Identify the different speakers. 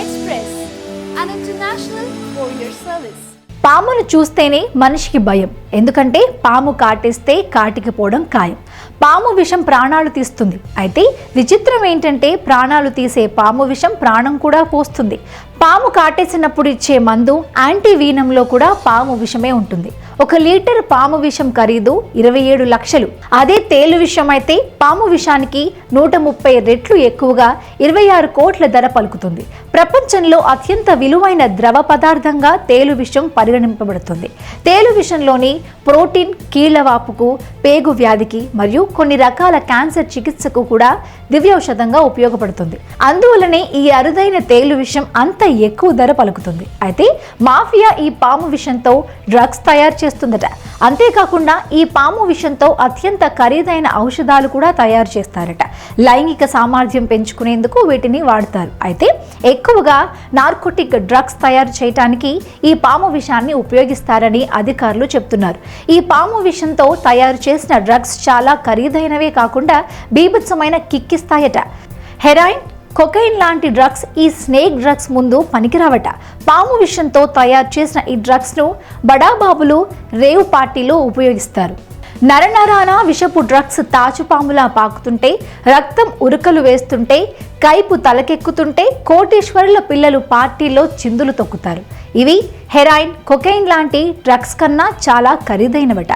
Speaker 1: Express
Speaker 2: పామును చూస్తేనే మనిషికి భయం. ఎందుకంటే పాము కాటేస్తే కాటికి పోవడం ఖాయం. పాము విషం ప్రాణాలు తీస్తుంది. అయితే విచిత్రం ఏంటంటే ప్రాణాలు తీసే పాము విషం ప్రాణం కూడా పోస్తుంది. పాము కాటేసినప్పుడు ఇచ్చే మందు యాంటీవీనంలో కూడా పాము విషమే ఉంటుంది. ఒక లీటర్ పాము విషం ఖరీదు ఇరవై ఏడు లక్షలు. అదే తేలు విషం అయితే పాము విషానికి నూట ముప్పై రెట్లు ఎక్కువగా ఇరవై ఆరు కోట్ల ధర పలుకుతుంది. ప్రపంచంలో అత్యంత విలువైన ద్రవ పదార్థంగా తేలు విషం పరిగణింపబడుతుంది. తేలు విషంలోని ప్రోటీన్ కీళ్ళవాపుకు పేగు వ్యాధికి మరియు కొన్ని రకాల క్యాన్సర్ చికిత్సకు కూడా దివ్యౌషధంగా ఉపయోగపడుతుంది. అందువలనే ఈ అరుదైన తేలు విషం అంత ఎక్కువ ధర పలుకుతుంది. అయితే మాఫియా ఈ పాము విషంతో డ్రగ్స్ తయారు చేస్తుందట. అంతేకాకుండా ఈ పాము విషంతో అత్యంత ఖరీదైన ఔషధాలు కూడా తయారు చేస్తారట. లైంగిక సామర్థ్యం పెంచుకునేందుకు వీటిని వాడతారు. అయితే ఎక్కువగా నార్కోటిక్ డ్రగ్స్ తయారు చేయటానికి ఈ పాము విషాన్ని ఉపయోగిస్తారని అధికారులు చెప్తున్నారు. ఈ పాము విషంతో తయారు చేసిన డ్రగ్స్ చాలా ఖరీదైనవే కాకుండా బీభత్సమైన కిక్కిస్తాయట. హెరాయిన్ కొకైన్ లాంటి డ్రగ్స్ ఈ స్నేక్ డ్రగ్స్ ముందు పనికిరావట. పాము విషంతో తయారు చేసిన ఈ డ్రగ్స్ను బడాబాబులు రేవ్ పార్టీలో ఉపయోగిస్తారు. నరనరాన విషపు డ్రగ్స్ తాచుపాములా పాకుతుంటే రక్తం ఉరుకలు వేస్తుంటే కైపు తలకెక్కుతుంటే కోటేశ్వరుల పిల్లలు పార్టీలో చిందులు తొక్కుతారు. ఇవి హెరాయిన్ కొకైన్ లాంటి డ్రగ్స్ కన్నా చాలా ఖరీదైనవట.